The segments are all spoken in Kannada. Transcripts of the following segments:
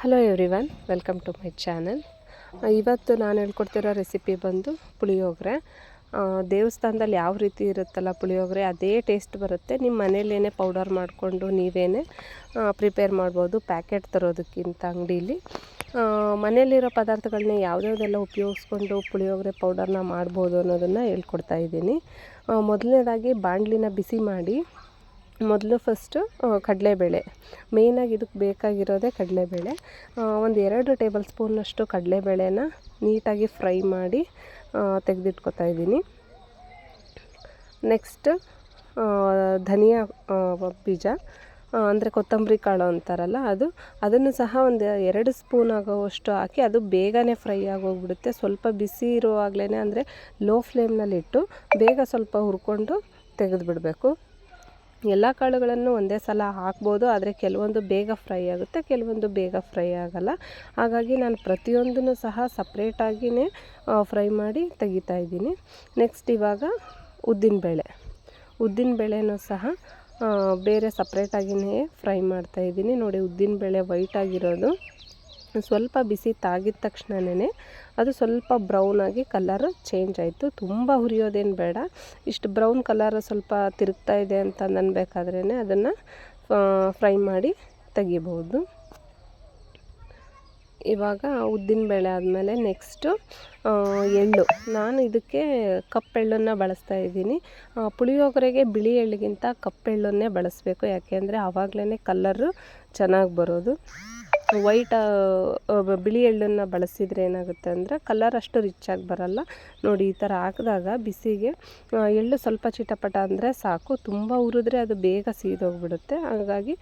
Hello everyone welcome to my channel ಇವತ್ತು ನಾನು ಹೇಳ್ಕೊಡ್ತಿರೋ ರೆಸಿಪಿ ಬಂದು ಪುಳಿಯೋಗರೆ. ದೇವಸ್ಥಾನದಲ್ಲಿ ಯಾವ ರೀತಿ ಇರುತ್ತಲ್ಲ ಪುಳಿಯೋಗರೆ, ಅದೇ ಟೇಸ್ಟ್ ಬರುತ್ತೆ. ನಿಮ್ಮ ಮನೇಲೇನೆ ಪೌಡರ್ ಮಾಡಿಕೊಂಡು ನೀವೇ ಪ್ರಿಪೇರ್ ಮಾಡ್ಬೋದು ಪ್ಯಾಕೆಟ್ ತರೋದಕ್ಕಿಂತ ಅಂಗಡೀಲಿ. ಮನೇಲಿರೋ ಪದಾರ್ಥಗಳನ್ನ ಯಾವುದ್ಯಾವ್ದೆಲ್ಲ ಉಪಯೋಗಿಸ್ಕೊಂಡು ಪುಳಿಯೋಗರೆ ಪೌಡರ್ನ ಮಾಡ್ಬೋದು ಅನ್ನೋದನ್ನು ಹೇಳ್ಕೊಡ್ತಾ ಇದ್ದೀನಿ. ಮೊದಲನೇದಾಗಿ ಬಾಂಡ್ಲಿನ ಬಿಸಿ ಮಾಡಿ ಮೊದಲು ಫಸ್ಟು ಕಡಲೆಬೇಳೆ. ಮೇಯ್ನಾಗಿ ಇದಕ್ಕೆ ಬೇಕಾಗಿರೋದೇ ಕಡಲೆಬೇಳೆ. ಒಂದು ಎರಡು ಟೇಬಲ್ ಸ್ಪೂನಷ್ಟು ಕಡಲೆಬೇಳೆನ ನೀಟಾಗಿ ಫ್ರೈ ಮಾಡಿ ತೆಗೆದಿಟ್ಕೊತಾ ಇದ್ದೀನಿ. ನೆಕ್ಸ್ಟ್ ಧನಿಯಾ ಬೀಜ ಅಂದರೆ ಕೊತ್ತಂಬರಿ ಕಾಳು ಅಂತಾರಲ್ಲ ಅದು. ಅದನ್ನು ಸಹ ಒಂದು ಎರಡು ಸ್ಪೂನ್ ಆಗೋವಷ್ಟು ಹಾಕಿ ಅದು ಬೇಗನೆ ಫ್ರೈ ಆಗೋಗ್ಬಿಡುತ್ತೆ. ಸ್ವಲ್ಪ ಬಿಸಿ ಇರುವಾಗಲೇ ಅಂದರೆ ಲೋ ಫ್ಲೇಮ್ನಲ್ಲಿಟ್ಟು ಬೇಗ ಸ್ವಲ್ಪ ಹುರ್ಕೊಂಡು ತೆಗೆದುಬಿಡಬೇಕು. ಎಲ್ಲ ಕಾಳುಗಳನ್ನು ಒಂದೇ ಸಲ ಹಾಕ್ಬೋದು, ಆದರೆ ಕೆಲವೊಂದು ಬೇಗ ಫ್ರೈ ಆಗುತ್ತೆ, ಕೆಲವೊಂದು ಬೇಗ ಫ್ರೈ ಆಗೋಲ್ಲ. ಹಾಗಾಗಿ ನಾನು ಪ್ರತಿಯೊಂದನ್ನು ಸಹ ಸಪ್ರೇಟಾಗಿಯೇ ಫ್ರೈ ಮಾಡಿ ತೆಗಿತಾ ಇದ್ದೀನಿ. ನೆಕ್ಸ್ಟ್ ಇವಾಗ ಉದ್ದಿನಬೇಳೆ. ಉದ್ದಿನಬೇಳೆನೂ ಸಹ ಬೇರೆ ಸಪ್ರೇಟಾಗಿಯೇ ಫ್ರೈ ಮಾಡ್ತಾಯಿದ್ದೀನಿ ನೋಡಿ, ಉದ್ದಿನಬೇಳೆ ವೈಟ್ ಆಗಿರೋದು. ಸ್ವಲ್ಪ ಬಿಸಿ ತಾಗಿದ ತಕ್ಷಣವೇ ಅದು ಸ್ವಲ್ಪ ಬ್ರೌನಾಗಿ ಕಲರ್ ಚೇಂಜ್ ಆಯಿತು. ತುಂಬ ಹುರಿಯೋದೇನು ಬೇಡ. ಇಷ್ಟು ಬ್ರೌನ್ ಕಲರ್ ಸ್ವಲ್ಪ ತಿರುಗ್ತಾ ಇದೆ ಅಂತ ಅನ್ಬೇಕಾದ್ರೇ ಅದನ್ನು ಫ್ರೈ ಮಾಡಿ ತೆಗಿಬೋದು. ಇವಾಗ ಉದ್ದಿನಬೇಳೆ ಆದಮೇಲೆ ನೆಕ್ಸ್ಟು ಎಳ್ಳು. ನಾನು ಇದಕ್ಕೆ ಕಪ್ಪೆಳ್ಳನ್ನು ಬಳಸ್ತಾ ಇದ್ದೀನಿ. ಪುಳಿಯೋಗರೆಗೆ ಬಿಳಿ ಎಳ್ಳಿಗಿಂತ ಕಪ್ಪೆಳ್ಳನ್ನೇ ಬಳಸಬೇಕು. ಯಾಕೆಂದರೆ ಆವಾಗಲೇ ಕಲ್ಲರು ಚೆನ್ನಾಗಿ ಬರೋದು. ವೈಟ್ ಬಿಳಿ ಎಳ್ಳನ್ನು ಬಳಸಿದರೆ ಏನಾಗುತ್ತೆ ಅಂದರೆ ಕಲರ್ ಅಷ್ಟು ರಿಚ್ಚಾಗಿ ಬರಲ್ಲ. ನೋಡಿ ಈ ಥರ ಹಾಕಿದಾಗ ಬಿಸಿಗೆ ಎಳ್ಳು ಸ್ವಲ್ಪ ಚಿಟಪಟ ಅಂದರೆ ಸಾಕು. ತುಂಬ ಉರಿದ್ರೆ ಅದು ಬೇಗ ಸೀದೋಗ್ಬಿಡುತ್ತೆ. ಹಾಗಾಗಿ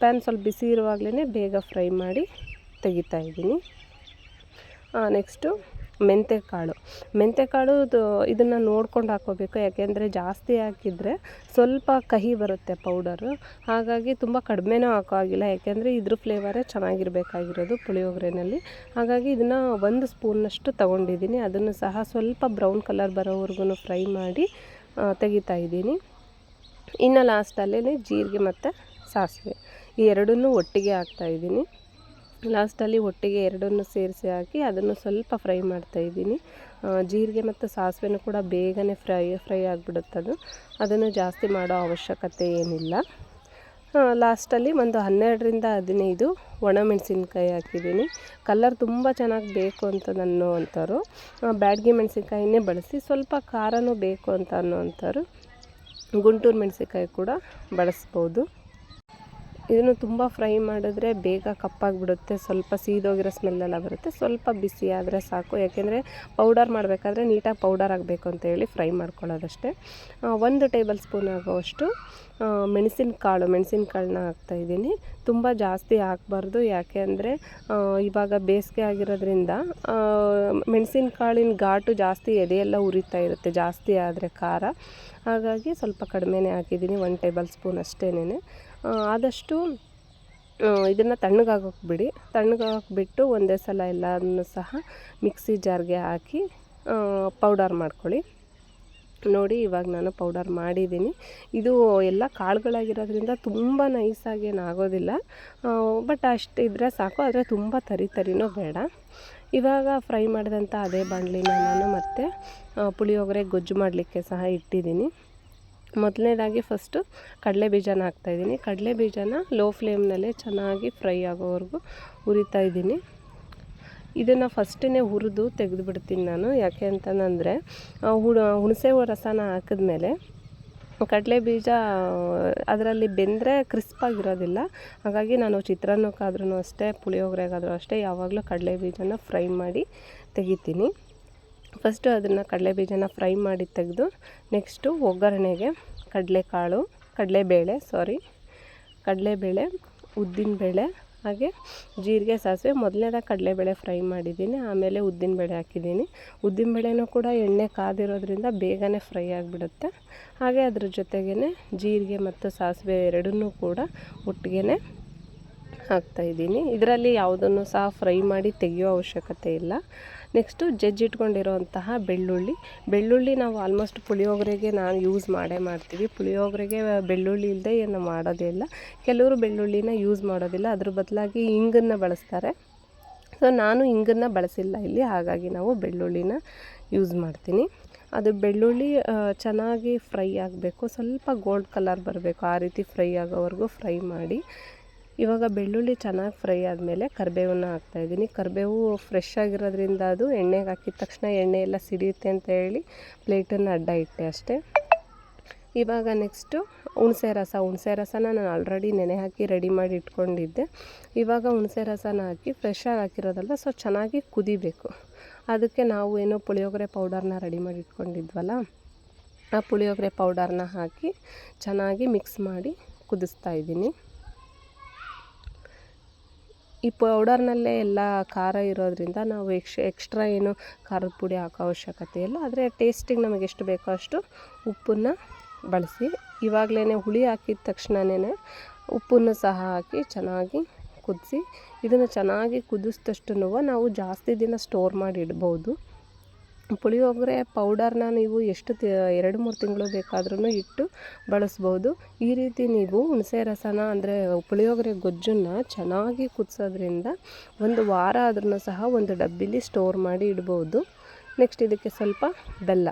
ಪ್ಯಾನ್ ಸ್ವಲ್ಪ ಬಿಸಿ ಇರುವಾಗಲೇ ಬೇಗ ಫ್ರೈ ಮಾಡಿ ತೆಗಿತಾ ಇದ್ದೀನಿ. ನೆಕ್ಸ್ಟು ಮೆಂತ್ಯಕಾಳು ಮೆಂತ್ಯಕಾಳು ಇದನ್ನು ನೋಡ್ಕೊಂಡು ಹಾಕ್ಕೋಬೇಕು ಯಾಕೆಂದರೆ ಜಾಸ್ತಿ ಹಾಕಿದರೆ ಸ್ವಲ್ಪ ಕಹಿ ಬರುತ್ತೆ ಪೌಡರು. ಹಾಗಾಗಿ ತುಂಬ ಕಡಿಮೆನೂ ಹಾಕೋ ಹಾಗಿಲ್ಲ ಯಾಕೆಂದರೆ ಇದ್ರ ಫ್ಲೇವರೇ ಚೆನ್ನಾಗಿರಬೇಕಾಗಿರೋದು ಪುಳಿಯೋಗರೆನಲ್ಲಿ. ಹಾಗಾಗಿ ಇದನ್ನು ಒಂದು ಸ್ಪೂನಷ್ಟು ತೊಗೊಂಡಿದ್ದೀನಿ. ಅದನ್ನು ಸಹ ಸ್ವಲ್ಪ ಬ್ರೌನ್ ಕಲರ್ ಬರೋವರೆಗೂ ಫ್ರೈ ಮಾಡಿ ತೆಗಿತಾ ಇದ್ದೀನಿ. ಇನ್ನು ಲಾಸ್ಟಲ್ಲೇ ಜೀರಿಗೆ ಮತ್ತು ಸಾಸಿವೆ. ಈ ಎರಡನ್ನೂ ಒಟ್ಟಿಗೆ ಹಾಕ್ತಾಯಿದ್ದೀನಿ ಲಾಸ್ಟಲ್ಲಿ ಒಟ್ಟಿಗೆ ಎರಡನ್ನೂ ಸೇರಿಸಿ ಹಾಕಿ ಅದನ್ನು ಸ್ವಲ್ಪ ಫ್ರೈ ಮಾಡ್ತಾಯಿದ್ದೀನಿ ಜೀರಿಗೆ ಮತ್ತು ಸಾಸಿವೆನೂ ಕೂಡ ಬೇಗನೆ ಫ್ರೈ ಫ್ರೈ ಅದು. ಅದನ್ನು ಜಾಸ್ತಿ ಮಾಡೋ ಅವಶ್ಯಕತೆ ಏನಿಲ್ಲ. ಲಾಸ್ಟಲ್ಲಿ ಒಂದು ಹನ್ನೆರಡರಿಂದ ಹದಿನೈದು ಒಣಮೆಣಸಿನ್ಕಾಯಿ ಹಾಕಿದ್ದೀನಿ. ಕಲರ್ ತುಂಬ ಚೆನ್ನಾಗಿ ಬೇಕು ಅಂತ ಅನ್ನೋ ಅಂಥವ್ರು. ಬ್ಯಾಡಗಿ ಮೆಣಸಿನ್ಕಾಯಿನೇ ಬಳಸಿ ಸ್ವಲ್ಪ ಖಾರನೂ ಬೇಕು ಅಂತ ಅನ್ನೋವಂಥವ್ರು ಗುಂಟೂರು ಮೆಣಸಿನ್ಕಾಯಿ ಕೂಡ ಬಳಸ್ಬೋದು. ಇದನ್ನು ತುಂಬ ಫ್ರೈ ಮಾಡಿದ್ರೆ ಬೇಗ ಕಪ್ಪಾಗಿಬಿಡುತ್ತೆ. ಸ್ವಲ್ಪ ಸೀದೋಗಿರೋ ಸ್ಮೆಲ್ಲೆಲ್ಲ ಬರುತ್ತೆ. ಸ್ವಲ್ಪ ಬಿಸಿ ಆದರೆ ಸಾಕು. ಯಾಕೆಂದರೆ ಪೌಡರ್ ಮಾಡಬೇಕಾದ್ರೆ ನೀಟಾಗಿ ಪೌಡರ್ ಆಗಬೇಕು ಅಂತೇಳಿ ಫ್ರೈ ಮಾಡ್ಕೊಳ್ಳೋದಷ್ಟೇ. ಒಂದು ಟೇಬಲ್ ಸ್ಪೂನ್ ಆಗೋವಷ್ಟು ಮೆಣಸಿನಕಾಳು, ಮೆಣಸಿನಕಾಳನ್ನ ಹಾಕ್ತಾಯಿದ್ದೀನಿ ತುಂಬ ಜಾಸ್ತಿ ಹಾಕ್ಬಾರ್ದು. ಯಾಕೆ ಅಂದರೆ ಇವಾಗ ಬೇಸಿಗೆ ಆಗಿರೋದ್ರಿಂದ ಮೆಣಸಿನಕಾಳಿನ ಘಾಟು ಜಾಸ್ತಿ ಎದೆಯೆಲ್ಲ ಉರಿತಾ ಇರುತ್ತೆ. ಜಾಸ್ತಿ ಆದರೆ ಖಾರ. ಹಾಗಾಗಿ ಸ್ವಲ್ಪ ಕಡಿಮೆನೇ ಹಾಕಿದ್ದೀನಿ. ಒನ್ ಟೇಬಲ್ ಸ್ಪೂನ್ ಅಷ್ಟೇನೆ ಆದಷ್ಟು ಇದನ್ನು ತಣ್ಣಗಾಗೋಕೆ ಬಿಡಿ ಒಂದೇ ಸಲ ಎಲ್ಲನೂ ಸಹ ಮಿಕ್ಸಿ ಜಾರ್ಗೆ ಹಾಕಿ ಪೌಡರ್ ಮಾಡ್ಕೊಳ್ಳಿ. ನೋಡಿ, ಇವಾಗ ನಾನು ಪೌಡರ್ ಮಾಡಿದ್ದೀನಿ. ಇದು ಎಲ್ಲ ಕಾಳುಗಳಾಗಿರೋದ್ರಿಂದ ತುಂಬ ನೈಸಾಗಿ ಏನಾಗೋದಿಲ್ಲ. ಬಟ್ ಅಷ್ಟು ಇದ್ದರೆ ಸಾಕು, ಆದರೆ ತುಂಬ ತರಿ ತರಿನೂ ಬೇಡ. ಇವಾಗ ಫ್ರೈ ಮಾಡಿದಂಥ ಅದೇ ಬಾಣಲಿನ ನಾನು ಮತ್ತು ಪುಳಿಯೋಗರೆ ಗೊಜ್ಜು ಮಾಡಲಿಕ್ಕೆ ಸಹ ಇಟ್ಟಿದ್ದೀನಿ. ಮೊದಲನೇದಾಗಿ ಫಸ್ಟು ಕಡಲೆ ಬೀಜನ ಹಾಕ್ತಾಯಿದ್ದೀನಿ ಕಡಲೆ ಬೀಜನ ಲೋ ಫ್ಲೇಮ್ನಲ್ಲೇ ಚೆನ್ನಾಗಿ ಫ್ರೈ ಆಗೋವರೆಗೂ ಹುರಿತಾ ಇದ್ದೀನಿ. ಇದನ್ನು ಫಸ್ಟೇ ಹುರಿದು ತೆಗೆದುಬಿಡ್ತೀನಿ ನಾನು. ಯಾಕೆ ಅಂತಂದರೆ ಹುಣ ಹುಣಸೆ ರಸನ ಹಾಕಿದ್ಮೇಲೆ ಕಡಲೆ ಬೀಜ, ಅದರಲ್ಲಿ ಬೆಂದರೆ ಕ್ರಿಸ್ಪಾಗಿರೋದಿಲ್ಲ ಹಾಗಾಗಿ ನಾನು ಚಿತ್ರಾನ್ನಕ್ಕಾದ್ರೂ ಅಷ್ಟೇ, ಪುಳಿಯೋಗರೆಗಾದರೂ ಅಷ್ಟೇ ಯಾವಾಗಲೂ ಕಡಲೆ ಬೀಜನ ಫ್ರೈ ಮಾಡಿ ತೆಗಿತೀನಿ. ಫಸ್ಟು ಅದನ್ನು ಕಡಲೆ ಬೀಜನ ಫ್ರೈ ಮಾಡಿ ತೆಗೆದು, ನೆಕ್ಸ್ಟು ಒಗ್ಗರಣೆಗೆ ಕಡಲೆಕಾಳು, ಕಡಲೆಬೇಳೆ ಸಾರಿ ಕಡಲೆಬೇಳೆ, ಉದ್ದಿನಬೇಳೆ, ಹಾಗೆ ಜೀರಿಗೆ, ಸಾಸಿವೆ. ಮೊದಲನೇದಾಗಿ ಕಡಲೆಬೇಳೆ ಫ್ರೈ ಮಾಡಿದ್ದೀನಿ, ಆಮೇಲೆ ಉದ್ದಿನಬೇಳೆ ಹಾಕಿದ್ದೀನಿ. ಉದ್ದಿನಬೇಳೆನೂ ಕೂಡ ಎಣ್ಣೆ ಕಾದಿರೋದ್ರಿಂದ ಬೇಗನೆ ಫ್ರೈ ಆಗಿಬಿಡುತ್ತೆ. ಹಾಗೆ ಅದ್ರ ಜೊತೆಗೇ ಜೀರಿಗೆ ಮತ್ತು ಸಾಸಿವೆ ಎರಡನ್ನೂ ಕೂಡ ಒಟ್ಟಿಗೆ ಹಾಕ್ತಾಯಿದ್ದೀನಿ ಇದರಲ್ಲಿ ಯಾವುದನ್ನು ಸಹ ಫ್ರೈ ಮಾಡಿ ತೆಗೆಯೋ ಅವಶ್ಯಕತೆ ಇಲ್ಲ. ನೆಕ್ಸ್ಟು ಜಜ್ಜಿಟ್ಕೊಂಡಿರೋಂತಹ ಬೆಳ್ಳುಳ್ಳಿ. ಬೆಳ್ಳುಳ್ಳಿ ನಾವು ಆಲ್ಮೋಸ್ಟ್ ಪುಳಿಯೋಗರೆಗೆ ನಾನು ಯೂಸ್ ಮಾಡೇ ಮಾಡ್ತೀವಿ. ಪುಳಿಯೋಗರೆಗೆ ಬೆಳ್ಳುಳ್ಳಿ ಇಲ್ಲದೆ ಏನು ಮಾಡೋದೇ ಇಲ್ಲ. ಕೆಲವರು ಬೆಳ್ಳುಳ್ಳಿನ ಯೂಸ್ ಮಾಡೋದಿಲ್ಲ. ಅದ್ರ ಬದಲಾಗಿ ಹಿಂಗನ್ನು ಬಳಸ್ತಾರೆ. ಸೊ, ನಾನು ಹಿಂಗನ್ನು ಬಳಸಿಲ್ಲ ಇಲ್ಲಿ. ಹಾಗಾಗಿ ನಾವು ಬೆಳ್ಳುಳ್ಳಿನ ಯೂಸ್ ಮಾಡ್ತೀನಿ. ಅದು ಬೆಳ್ಳುಳ್ಳಿ ಚೆನ್ನಾಗಿ ಫ್ರೈ ಆಗಬೇಕು. ಸ್ವಲ್ಪ ಗೋಲ್ಡ್ ಕಲರ್ ಬರಬೇಕು. ಆ ರೀತಿ ಫ್ರೈ ಆಗೋವರೆಗೂ ಫ್ರೈ ಮಾಡಿ ಇವಾಗ ಬೆಳ್ಳುಳ್ಳಿ ಚೆನ್ನಾಗಿ ಫ್ರೈ ಆದಮೇಲೆ ಕರಿಬೇವನ್ನ ಹಾಕ್ತಾಯಿದ್ದೀನಿ ಕರಿಬೇವು ಫ್ರೆಶ್ ಆಗಿರೋದ್ರಿಂದ ಅದು ಎಣ್ಣೆಗೆ ಹಾಕಿದ ತಕ್ಷಣ ಎಣ್ಣೆ ಎಲ್ಲ ಸಿಡಿಯುತ್ತೆ ಅಂತ ಹೇಳಿ ಪ್ಲೇಟನ್ನು ಅಡ್ಡ ಇಟ್ಟೆ ಅಷ್ಟೇ. ಇವಾಗ ನೆಕ್ಸ್ಟು ಹುಣಸೆ ರಸ. ಹುಣಸೆ ರಸನ ನಾನು ಆಲ್ರೆಡಿ ನೆನೆ ಹಾಕಿ ರೆಡಿ ಮಾಡಿ ಇಟ್ಕೊಂಡಿದ್ದೆ. ಇವಾಗ ಹುಣಸೆ ರಸನ ಹಾಕಿ ಫ್ರೆಶ್ಶಾಗಿ ಹಾಕಿರೋದಲ್ಲ ಸೊ ಚೆನ್ನಾಗಿ ಕುದಿಬೇಕು. ಅದಕ್ಕೆ ನಾವು ಏನೋ ಪುಳಿಯೋಗರೆ ಪೌಡರ್ನ ರೆಡಿ ಮಾಡಿ ಇಟ್ಕೊಂಡಿದ್ವಲ್ಲ, ಆ ಪುಳಿಯೋಗರೆ ಪೌಡರ್ನ ಹಾಕಿ ಚೆನ್ನಾಗಿ ಮಿಕ್ಸ್ ಮಾಡಿ ಕುದಿಸ್ತಾ ಇದ್ದೀನಿ. ಈ ಪೌಡರ್ನಲ್ಲೇ ಎಲ್ಲ ಖಾರ ಇರೋದರಿಂದ ನಾವು ಎಕ್ಶ್ ಎಕ್ಸ್ಟ್ರಾ ಏನು ಖಾರದ ಪುಡಿ ಹಾಕೋ ಅವಶ್ಯಕತೆ ಇಲ್ಲ. ಆದರೆ ಟೇಸ್ಟಿಗೆ ನಮಗೆ ಎಷ್ಟು ಬೇಕೋ ಅಷ್ಟು ಉಪ್ಪನ್ನು ಬಳಸಿ ಇವಾಗಲೇ ಹುಳಿ ಹಾಕಿದ ತಕ್ಷಣವೇ ಉಪ್ಪನ್ನು ಸಹ ಹಾಕಿ ಚೆನ್ನಾಗಿ ಕುದಿಸಿ, ಇದನ್ನು ಚೆನ್ನಾಗಿ ಕುದಿಸಿದಷ್ಟು ನಾವು ಜಾಸ್ತಿ ದಿನ ಸ್ಟೋರ್ ಮಾಡಿ ಇಡ್ಬೋದು. ಪುಳಿಯೋಗರೆ ಪೌಡರನ್ನ ನೀವು ಎಷ್ಟು ಎರಡು, ಮೂರು ತಿಂಗಳು ಬೇಕಾದ್ರೂ ಇಟ್ಟು ಬಳಸ್ಬೋದು. ಈ ರೀತಿ ನೀವು ಹುಣಸೆ ರಸನ ಅಂದರೆ ಪುಳಿಯೋಗರೆ ಗೊಜ್ಜನ್ನು ಚೆನ್ನಾಗಿ ಕುದಿಸೋದ್ರಿಂದ ಒಂದು ವಾರ ಆದ್ರೂ ಸಹ ಒಂದು ಡಬ್ಬಿಲಿ ಸ್ಟೋರ್ ಮಾಡಿ ಇಡ್ಬೋದು. ನೆಕ್ಸ್ಟ್ ಇದಕ್ಕೆ ಸ್ವಲ್ಪ ಬೆಲ್ಲ.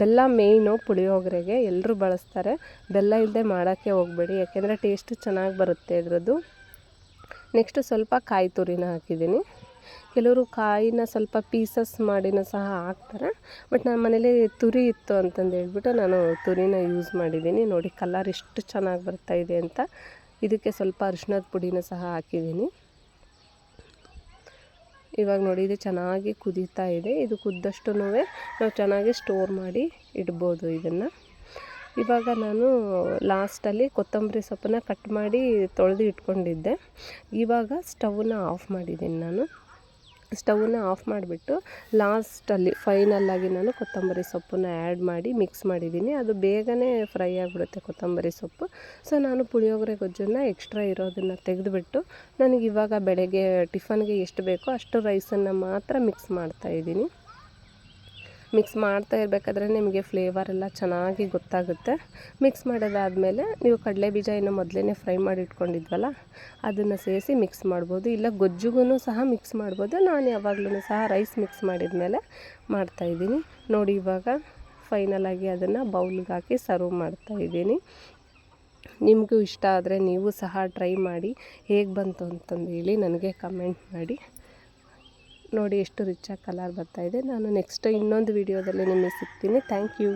ಬೆಲ್ಲ ಮೇಯ್ನು ಪುಳಿಯೋಗರೆಗೆ. ಎಲ್ಲರೂ ಬಳಸ್ತಾರೆ. ಬೆಲ್ಲ ಇಲ್ಲದೆ ಮಾಡೋಕ್ಕೆ ಹೋಗಬೇಡಿ. ಯಾಕೆಂದರೆ ಟೇಸ್ಟ್ ಚೆನ್ನಾಗಿ ಬರುತ್ತೆ ಇದರದ್ದು. ನೆಕ್ಸ್ಟು ಸ್ವಲ್ಪ ಕಾಯಿ ತುರಿನ ಹಾಕಿದ್ದೀನಿ. ಕೆಲವರು ಕಾಯಿನ ಸ್ವಲ್ಪ ಪೀಸಸ್ ಮಾಡಿನೂ ಸಹ ಹಾಕ್ತಾರೆ. ಬಟ್ ನಮ್ಮ ಮನೇಲಿ ತುರಿ ಇತ್ತು ಅಂತಂದು ಹೇಳ್ಬಿಟ್ಟು ನಾನು ತುರಿನ ಯೂಸ್ ಮಾಡಿದ್ದೀನಿ. ನೋಡಿ ಕಲರ್ ಎಷ್ಟು ಚೆನ್ನಾಗಿ ಬರ್ತಾಯಿದೆ ಅಂತ. ಇದಕ್ಕೆ ಸ್ವಲ್ಪ ಅರಿಶಿನದ ಪುಡಿನ ಸಹ ಹಾಕಿದ್ದೀನಿ. ಇವಾಗ ನೋಡಿ ಇದು ಚೆನ್ನಾಗಿ ಕುದೀತಾ ಇದೆ. ಇದು ಕುದ್ದಷ್ಟು ನಾವು ಚೆನ್ನಾಗಿ ಸ್ಟೋರ್ ಮಾಡಿ ಇಡ್ಬೋದು ಇದನ್ನು. ಇವಾಗ ನಾನು ಲಾಸ್ಟಲ್ಲಿ ಕೊತ್ತಂಬರಿ ಸೊಪ್ಪನ್ನ ಕಟ್ ಮಾಡಿ ತೊಳೆದು ಇಟ್ಕೊಂಡಿದ್ದೆ. ಇವಾಗ ಸ್ಟವನ್ನ ಆಫ್ ಮಾಡಿದ್ದೀನಿ ನಾನು. ಸ್ಟವ್ನ ಆಫ್ ಮಾಡಿಬಿಟ್ಟು ಲಾಸ್ಟಲ್ಲಿ ಫೈನಲ್ಲಾಗಿ ನಾನು ಕೊತ್ತಂಬರಿ ಸೊಪ್ಪನ್ನು ಆ್ಯಡ್ ಮಾಡಿ ಮಿಕ್ಸ್ ಮಾಡಿದ್ದೀನಿ. ಅದು ಬೇಗನೆ ಫ್ರೈ ಆಗಿಬಿಡುತ್ತೆ ಕೊತ್ತಂಬರಿ ಸೊಪ್ಪು. ಸೊ ನಾನು ಪುಳಿಯೋಗರೆ ಗೊಜ್ಜನ್ನು ಎಕ್ಸ್ಟ್ರಾ ಇರೋದನ್ನು ತೆಗೆದುಬಿಟ್ಟು ನನಗೆ ಇವಾಗ ಬೆಳಗ್ಗೆ ಟಿಫನ್ಗೆ ಎಷ್ಟು ಬೇಕೋ ಅಷ್ಟು ರೈಸನ್ನು ಮಾತ್ರ ಮಿಕ್ಸ್ ಮಾಡ್ತಾಯಿದ್ದೀನಿ ಮಿಕ್ಸ್ ಮಾಡ್ತಾ ಇರಬೇಕಾದ್ರೆ ನಿಮಗೆ ಫ್ಲೇವರ್ ಎಲ್ಲ ಚೆನ್ನಾಗಿ ಗೊತ್ತಾಗುತ್ತೆ. ಮಿಕ್ಸ್ ಮಾಡೋದಾದಮೇಲೆ ನೀವು ಕಡಲೆ ಬೀಜ ಏನು ಮೊದಲೇ ಫ್ರೈ ಮಾಡಿ ಇಟ್ಕೊಂಡಿದ್ವಲ್ಲ, ಅದನ್ನು ಸೇರಿಸಿ ಮಿಕ್ಸ್ ಮಾಡ್ಬೋದು. ಇಲ್ಲ ಗೊಜ್ಜುಗೂ ಸಹ ಮಿಕ್ಸ್ ಮಾಡ್ಬೋದು. ನಾನು ಯಾವಾಗಲೂ ಸಹ ರೈಸ್ ಮಿಕ್ಸ್ ಮಾಡಿದ ಮೇಲೆ ಮಾಡ್ತಾಯಿದ್ದೀನಿ ನೋಡಿ ಇವಾಗ ಫೈನಲಾಗಿ ಅದನ್ನು ಬೌಲ್ಗೆ ಹಾಕಿ ಸರ್ವ್ ಮಾಡ್ತಾಯಿದ್ದೀನಿ ನಿಮಗೂ ಇಷ್ಟ ಆದರೆ ನೀವು ಸಹ ಟ್ರೈ ಮಾಡಿ ಹೇಗೆ ಬಂತು ಅಂತಂದು ಹೇಳಿ ನನಗೆ ಕಮೆಂಟ್ ಮಾಡಿ. ನೋಡಿ ಎಷ್ಟು ರಿಚ್ಚಾಗಿ ಕಲರ್ ಬರ್ತಾಯಿದೆ ನಾನು ನೆಕ್ಸ್ಟ್ ಇನ್ನೊಂದು ವೀಡಿಯೋದಲ್ಲಿ ನಿಮಗೆ ಸಿಗ್ತೀನಿ. Thank you